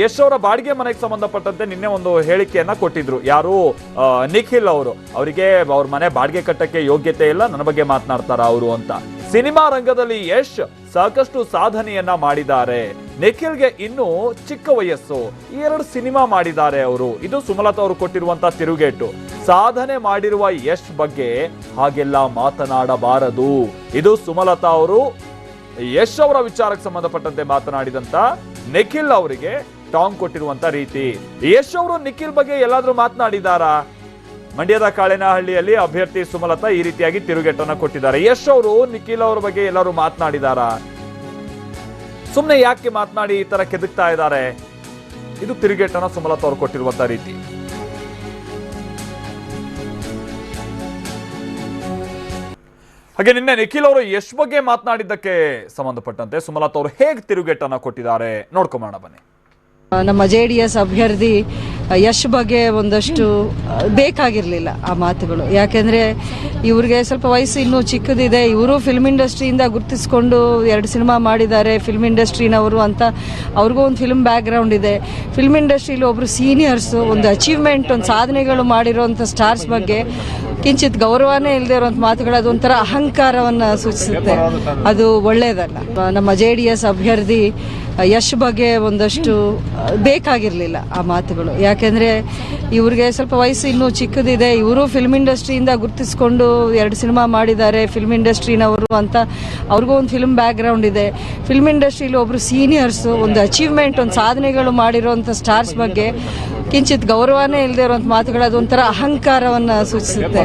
ಯಶ್ ಅವರ ಬಾಡಿಗೆ ಮನೆಗೆ ಸಂಬಂಧಪಟ್ಟಂತೆ ನಿನ್ನೆ ಒಂದು ಹೇಳಿಕೆಯನ್ನ ಕೊಟ್ಟಿದ್ರು. ಯಾರು? ನಿಖಿಲ್ ಅವರು. ಅವರಿಗೆ ಅವ್ರ ಮನೆ ಬಾಡಿಗೆ ಕಟ್ಟಕ್ಕೆ ಯೋಗ್ಯತೆ ಇಲ್ಲ, ನನ್ನ ಬಗ್ಗೆ ಮಾತನಾಡ್ತಾರ ಅವರು ಅಂತ. ಸಿನಿಮಾ ರಂಗದಲ್ಲಿ ಯಶ್ ಸಾಕಷ್ಟು ಸಾಧನೆಯನ್ನ ಮಾಡಿದ್ದಾರೆ. ನಿಖಿಲ್ಗೆ ಇನ್ನು ಚಿಕ್ಕ ವಯಸ್ಸು. ಈ ಎರಡು ಸಿನಿಮಾ ಮಾಡಿದ್ದಾರೆ ಅವರು. ಇದು ಸುಮಲತಾ ಅವರು ಕೊಟ್ಟಿರುವಂತ ತಿರುಗೇಟು. ಸಾಧನೆ ಮಾಡಿರುವ ಯಶ್ ಬಗ್ಗೆ ಹಾಗೆಲ್ಲ ಮಾತನಾಡಬಾರದು. ಇದು ಸುಮಲತಾ ಅವರು, ಯಶ್ ಅವರ ವಿಚಾರಕ್ಕೆ ಸಂಬಂಧಪಟ್ಟಂತೆ ಮಾತನಾಡಿದಂತ ನಿಖಿಲ್ ಅವರಿಗೆ ಟಾಂಗ್ ಕೊಟ್ಟಿರುವಂತ ರೀತಿ. ಯಶ್ ಅವರು ನಿಖಿಲ್ ಬಗ್ಗೆ ಎಲ್ಲಾದ್ರೂ ಮಾತನಾಡಿದಾರಾ? ಮಂಡ್ಯದ ಕಾಳೆನಹಳ್ಳಿಯಲ್ಲಿ ಅಭ್ಯರ್ಥಿ ಸುಮಲತಾ ಈ ರೀತಿಯಾಗಿ ತಿರುಗೇಟನ್ನ ಕೊಟ್ಟಿದ್ದಾರೆ. ಯಶ್ ಅವರು, ನಿಖಿಲ್ ಅವರ ಬಗ್ಗೆ ಎಲ್ಲರೂ ಮಾತನಾಡಿದಾರಾ? ಸುಮ್ಮನೆ ಯಾಕೆ ಮಾತನಾಡಿ ಈ ತರ ಕೆದಕ್ತಾ ಇದ್ದಾರೆ? ಇದು ತಿರುಗೇಟನ ಸುಮಲತಾ ಅವರು ಕೊಟ್ಟಿರುವಂತ ರೀತಿ. ಹಾಗೆ ನಿನ್ನೆ ನಿಖಿಲ್ ಅವರು ಯಶ್ ಬಗ್ಗೆ ಮಾತನಾಡಿದ್ದಕ್ಕೆ ಸಂಬಂಧಪಟ್ಟಂತೆ ಸುಮಲತಾ ಅವರು ಹೇಗೆ ತಿರುಗೇಟನ್ನ ಕೊಟ್ಟಿದ್ದಾರೆ ನೋಡ್ಕೊಂಬೋಣ ಬನ್ನಿ. ನಮ್ಮ ಜೆ ಡಿ ಎಸ್ ಅಭ್ಯರ್ಥಿ ಯಶ್ ಬಗ್ಗೆ ಒಂದಷ್ಟು ಬೇಕಾಗಿರಲಿಲ್ಲ ಆ ಮಾತುಗಳು. ಯಾಕೆಂದ್ರೆ ಇವ್ರಿಗೆ ಸ್ವಲ್ಪ ವಯಸ್ಸು ಇನ್ನೂ ಚಿಕ್ಕದಿದೆ. ಇವರು ಫಿಲ್ಮ್ ಇಂಡಸ್ಟ್ರಿಯಿಂದ ಗುರುತಿಸ್ಕೊಂಡು ಎರಡು ಸಿನಿಮಾ ಮಾಡಿದ್ದಾರೆ ಫಿಲ್ಮ್ ಇಂಡಸ್ಟ್ರಿನವರು ಅಂತ. ಅವ್ರಿಗೂ ಒಂದು ಫಿಲ್ಮ್ ಬ್ಯಾಕ್ಗ್ರೌಂಡ್ ಇದೆ. ಫಿಲ್ಮ್ ಇಂಡಸ್ಟ್ರಿಲಿ ಒಬ್ರು ಸೀನಿಯರ್ಸು ಒಂದು ಅಚೀವ್ಮೆಂಟ್ ಒಂದು ಸಾಧನೆಗಳು ಮಾಡಿರೋಂಥ ಸ್ಟಾರ್ಸ್ ಬಗ್ಗೆ ಕಿಂಚಿತ್ ಗೌರವನೇ ಇಲ್ಲದೆ ಇರುವಂಥ ಮಾತುಗಳು ಒಂಥರ ಅಹಂಕಾರವನ್ನು ಸೂಚಿಸುತ್ತೆ. ಅದು ಒಳ್ಳೆಯದಲ್ಲ ನಮ್ಮ ಜೆ ಅಭ್ಯರ್ಥಿ ಯಶ್ ಬಗ್ಗೆ ಒಂದಷ್ಟು ಬೇಕಾಗಿರಲಿಲ್ಲ ಆ ಮಾತುಗಳು. ಯಾಕೆಂದ್ರೆ ಇವ್ರಿಗೆ ಸ್ವಲ್ಪ ವಯಸ್ಸು ಇನ್ನೂ ಚಿಕ್ಕದಿದೆ. ಇವರು ಫಿಲ್ಮ್ ಇಂಡಸ್ಟ್ರಿಯಿಂದ ಗುರುತಿಸ್ಕೊಂಡು ಎರಡು ಸಿನಿಮಾ ಮಾಡಿದ್ದಾರೆ ಫಿಲ್ಮ್ ಇಂಡಸ್ಟ್ರಿನವರು ಅಂತ ಅವ್ರಿಗೂ ಒಂದು ಫಿಲ್ಮ್ ಬ್ಯಾಕ್ಗ್ರೌಂಡ್ ಇದೆ. ಫಿಲ್ಮ್ ಇಂಡಸ್ಟ್ರಿಲಿ ಒಬ್ರು ಸೀನಿಯರ್ಸು ಒಂದು ಅಚೀವ್ಮೆಂಟ್ ಒಂದು ಸಾಧನೆಗಳು ಮಾಡಿರೋಂಥ ಸ್ಟಾರ್ಸ್ ಬಗ್ಗೆ ಕಿಂಚಿತ್ ಗೌರವನೇ ಇಲ್ಲದೆ ಇರುವಂಥ ಮಾತುಗಳು, ಅದೊಂಥರ ಅಹಂಕಾರವನ್ನು ಸೂಚಿಸುತ್ತೆ.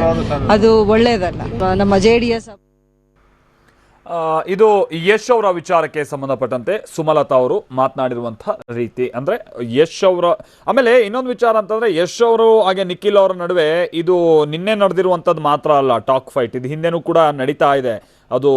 ಅದು ಒಳ್ಳೆಯದಲ್ಲ ನಮ್ಮ ಜೆ ಡಿ ಎಸ್ ಇದು ಯಶ್ ಅವರ ವಿಚಾರಕ್ಕೆ ಸಂಬಂಧಪಟ್ಟಂತೆ ಸುಮಲತಾ ಅವರು ಮಾತನಾಡಿರುವಂತಹ ರೀತಿ. ಅಂದ್ರೆ ಯಶ್ ಅವರ, ಆಮೇಲೆ ಇನ್ನೊಂದು ವಿಚಾರ ಅಂತಂದ್ರೆ ಯಶ್ ಅವರು ಹಾಗೆ ನಿಖಿಲ್ ಅವರ ನಡುವೆ ಇದು ನಿನ್ನೆ ನಡೆದಿರುವಂಥದ್ದು ಮಾತ್ರ ಅಲ್ಲ, ಟಾಕ್ ಫೈಟ್. ಇದು ಹಿಂದೆನೂ ಕೂಡ ನಡೀತಾ ಇದೆ. ಅದು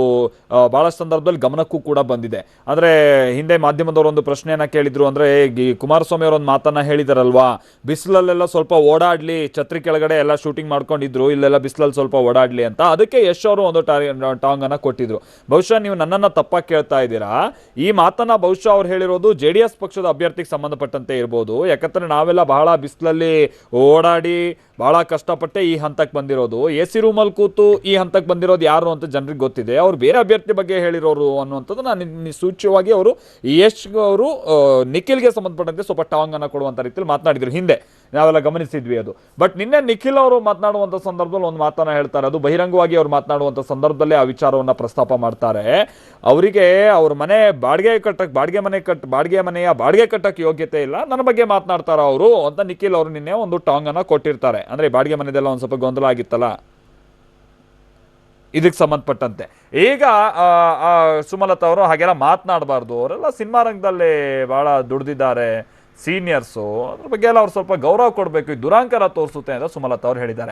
ಭಾಳ ಸಂದರ್ಭದಲ್ಲಿ ಗಮನಕ್ಕೂ ಕೂಡ ಬಂದಿದೆ. ಅಂದ್ರೆ, ಹಿಂದೆ ಮಾಧ್ಯಮದವರು ಒಂದು ಪ್ರಶ್ನೆಯನ್ನ ಕೇಳಿದ್ರು ಅಂದ್ರೆ ಈ ಕುಮಾರಸ್ವಾಮಿ ಅವರೊಂದು ಮಾತನ್ನ ಹೇಳಿದಾರಲ್ವಾ? ಬಿಸಿಲಲ್ಲೆಲ್ಲ ಸ್ವಲ್ಪ ಓಡಾಡ್ಲಿ, ಛತ್ರಿ ಕೆಳಗಡೆ ಎಲ್ಲ ಶೂಟಿಂಗ್ ಮಾಡ್ಕೊಂಡಿದ್ರು, ಇಲ್ಲೆಲ್ಲ ಬಿಸಿಲಲ್ಲಿ ಸ್ವಲ್ಪ ಓಡಾಡ್ಲಿ ಅಂತ. ಅದಕ್ಕೆ ಯಶ್ ಅವರು ಒಂದು ಟಾಂಗ್ ಅನ್ನ ಕೊಟ್ಟಿದ್ರು. ಬಹುಶಃ ನೀವು ನನ್ನನ್ನ ತಪ್ಪಾಗಿ ಕೇಳ್ತಾ ಇದ್ದೀರಾ? ಈ ಮಾತನ್ನ ಬಹುಶಃ ಅವ್ರು ಹೇಳಿರೋದು ಜೆ ಪಕ್ಷದ ಅಭ್ಯರ್ಥಿಗೆ ಸಂಬಂಧಪಟ್ಟಂತೆ ಇರ್ಬೋದು. ಯಾಕಂದ್ರೆ ನಾವೆಲ್ಲ ಬಹಳ ಬಿಸಿಲಲ್ಲಿ ಓಡಾಡಿ ಬಹಳ ಕಷ್ಟಪಟ್ಟೆ ಈ ಹಂತಕ್ಕೆ ಬಂದಿರೋದು. ಎ ಸಿ ರೂಮಲ್ಲಿ ಕೂತು ಈ ಹಂತಕ್ಕೆ ಬಂದಿರೋದು ಯಾರು ಅಂತ ಜನರಿಗೆ ಗೊತ್ತಿದೆ ಅವ್ರು ಬೇರೆ ಅಭ್ಯರ್ಥಿ ಬಗ್ಗೆ ಹೇಳಿರೋರು ಅನ್ನುವಂಥದ್ದು ನಾನು ಸೂಚ್ಯವಾಗಿ ಅವರು ಯಶ್ ಅವರು ನಿಖಿಲ್ಗೆ ಸಂಬಂಧಪಟ್ಟಂತೆ ಸ್ವಲ್ಪ ಟಾಂಗ್ ಕೊಡುವಂಥ ರೀತಿಯಲ್ಲಿ ಮಾತನಾಡಿದ್ರು ಹಿಂದೆ. ನಾವೆಲ್ಲ ಗಮನಿಸಿದ್ವಿ ಅದು. ಬಟ್ ನಿನ್ನೆ ನಿಖಿಲ್ ಅವರು ಮಾತನಾಡುವಂಥ ಸಂದರ್ಭದಲ್ಲಿ ಒಂದು ಮಾತನ್ನ ಹೇಳ್ತಾರೆ. ಅದು ಬಹಿರಂಗವಾಗಿ ಅವರು ಮಾತನಾಡುವಂಥ ಸಂದರ್ಭದಲ್ಲೇ ಆ ವಿಚಾರವನ್ನ ಪ್ರಸ್ತಾಪ ಮಾಡ್ತಾರೆ. ಅವರಿಗೆ ಅವ್ರ ಮನೆ ಬಾಡಿಗೆ ಕಟ್ಟಕ್ಕೆ ಬಾಡಿಗೆ ಮನೆ ಕಟ್ಟ ಬಾಡಿಗೆ ಮನೆಯ ಬಾಡಿಗೆ ಕಟ್ಟಕ್ಕೆ ಯೋಗ್ಯತೆ ಇಲ್ಲ. ನನ್ನ ಬಗ್ಗೆ ಮಾತನಾಡ್ತಾರ ಅವರು? ಅಂತ ನಿಖಿಲ್ ಅವರು ನಿನ್ನೆ ಒಂದು ಟಾಂಗ್ ಅನ್ನ ಕೊಟ್ಟಿರ್ತಾರೆ. ಅಂದ್ರೆ ಬಾಡಿಗೆ ಮನೆದೆಲ್ಲ ಒಂದು ಸ್ವಲ್ಪ ಗೊಂದಲ ಆಗಿತ್ತಲ್ಲ. ಇದಕ್ಕೆ ಸಂಬಂಧಪಟ್ಟಂತೆ. ಈಗ ಸುಮಲತಾ ಅವರು ಹಾಗೆಲ್ಲ ಮಾತನಾಡಬಾರ್ದು. ಅವರೆಲ್ಲ ಸಿನಿಮಾ ರಂಗದಲ್ಲಿ ಭಾಳ ದುಡ್ದಿದ್ದಾರೆ, ಸೀನಿಯರ್ಸು. ಅದ್ರ ಬಗ್ಗೆ ಎಲ್ಲ ಅವ್ರು ಸ್ವಲ್ಪ ಗೌರವ ಕೊಡಬೇಕು. ದುರಾಂಕಾರ ತೋರಿಸುತ್ತೆ ಅಂತ ಸುಮಲತಾ ಅವರು ಹೇಳಿದ್ದಾರೆ.